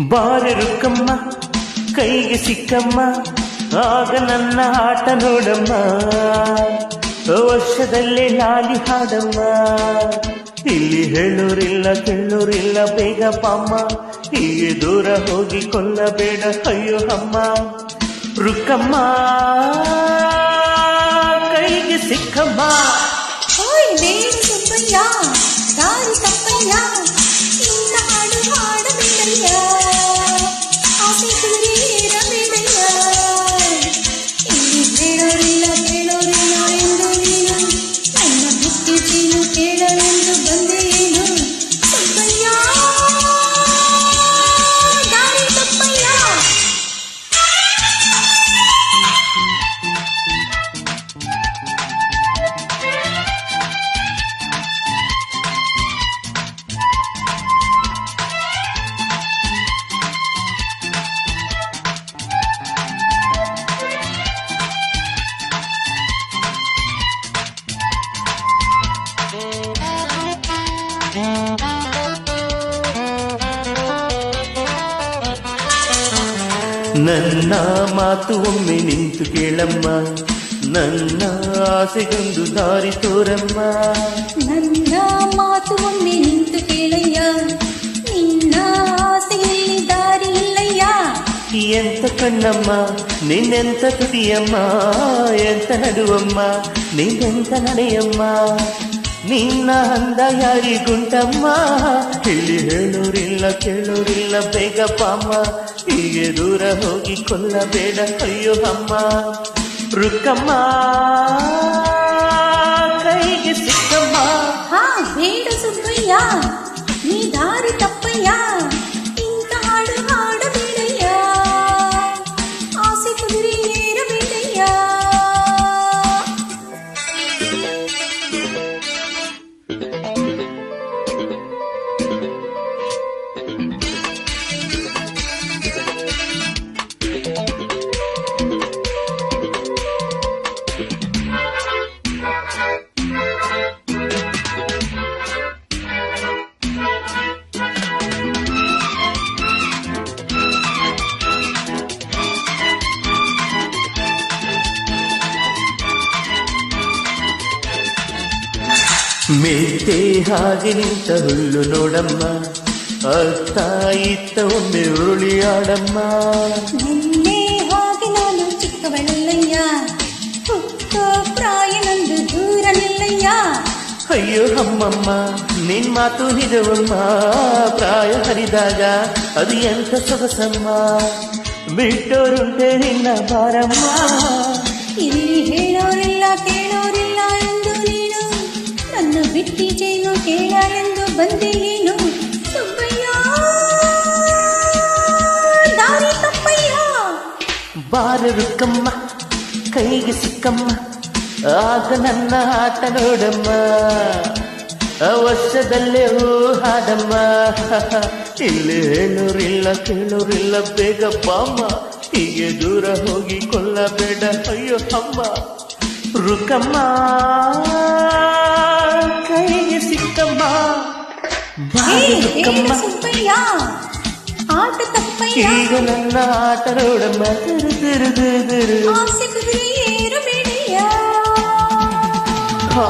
ಬಾರಿರುಕ್ಕಮ್ಮ ಕೈಗೆ ಸಿಕ್ಕಮ್ಮ, ಆಗ ನನ್ನ ಆಟ ನೋಡಮ್ಮ. ವರ್ಷದಲ್ಲೇ ಲಾಲಿ ಹಾಡಮ್ಮ. ಇಲ್ಲಿ ಹೇಳೋರಿಲ್ಲ, ಕೇಳೋರಿಲ್ಲ, ಬೇಗ ಪಾಮ್ಮ. ಹೀಗೆ ದೂರ ಹೋಗಿ ಕೊಲ್ಲಬೇಡ, ಅಯ್ಯೋ ಅಮ್ಮ. ರುಕ್ಕಮ್ಮ, ಕೈಗೆ ಸಿಕ್ಕಮ್ಮ. ನನ್ನ ಮಾತು ಒಮ್ಮೆ ನಿಂತು ಕೇಳಮ್ಮ ನನ್ನ ಆಸೆಗೊಂದು ದಾರಿ ತೋರಮ್ಮ ನನ್ನ ಮಾತು ಒಮ್ಮೆ ನಿಂತು ಕೇಳಯ್ಯ ನಿನ್ನ ಆಸೆಯಲ್ಲಿ ದಾರಿ ಇಲ್ಲಯ್ಯ ಎಂತ ಕಣ್ಣಮ್ಮ ನಿನ್ನೆಂತ ತುಟಿಯಮ್ಮ ಎಂತ ನಡುವಮ್ಮ ನಿನ್ನೆಂತ ನಡೆಯಮ್ಮ ನಿನ್ನ ಅಂದ ಯಾರಿಗುಂಟಮ್ಮ ಇಲ್ಲಿ ಹೇಳೋರಿಲ್ಲ ಕೇಳೋರಿಲ್ಲ ಬೇಗ ಪಾಮ ಹೀಗೆ ದೂರ ಹೋಗಿ ಕೊಲ್ಲಬೇಡ ಅಯ್ಯೋ ಅಮ್ಮ ರುಕ್ಕಮ್ಮ ಕೈಗೆ ಸಿಕ್ಕಮ್ಮ ಹಾ ಬೇಡ ಸುಬ್ಬಯ್ಯ ಮೆತ್ತೆ ಹಾಗೆ ನಿಂತ ಹುಲ್ಲು ನೋಡಮ್ಮ ಅತ್ತ ಇತ್ತ ಒಮ್ಮೆ ಉರುಳಿಯಾಡಮ್ಮ ನಿನ್ನೆ ಹಾಗೆ ನಾನು ಚಿಕ್ಕವಳಲ್ಲಯ್ಯ ಹುಟ್ಟ ಪ್ರಾಯ ನಂದು ದೂರ ನಿಲ್ಲಯ್ಯ ಅಯ್ಯೋ ಅಮ್ಮಮ್ಮ ನಿನ್ ಮಾತು ನಿಜವಮ್ಮ ಪ್ರಾಯ ಹರಿದಾಗ ಅದು ಎಂತ ಸೊಗಸಮ್ಮ ಬಿಟ್ಟೋರುಂಟೆ ನಿನ್ನ ಬಾರಮ್ಮ ಇಲ್ಲಿ ಹೇಳೋರಿಲ್ಲ ಕೇಳೋರಿಲ್ಲ ಬಾರ ರುಕ್ಕಮ್ಮ ಕೈಗೆ ಸಿಕ್ಕಮ್ಮ ಆಗ ನನ್ನ ಆಟ ನೋಡಮ್ಮ ಆ ವರ್ಷದಲ್ಲೇ ಹೂ ಹಾಡಮ್ಮ ಇಲ್ಲಿ ಹೇಳೋರಿಲ್ಲ ಕೇಳೋರಿಲ್ಲ ಬೇಗ ಬಾಮ್ಮ ಹೀಗೆ ದೂರ ಹೋಗಿ ಕೊಲ್ಲಬೇಡ ಅಯ್ಯೋ ಅಮ್ಮ ರುಕ್ಕಮ್ಮ ಕೈಗೆ ಸಿಕ್ಕಮ್ಮ ಬಾರ ಏ, ರುಕ್ಕಮ್ಮ ಈಗ ನನ್ನ ಆಟ ನೋಡಮ್ಮ ತಿರು ತಿರು ತಿರು ತಿರು ಹಾ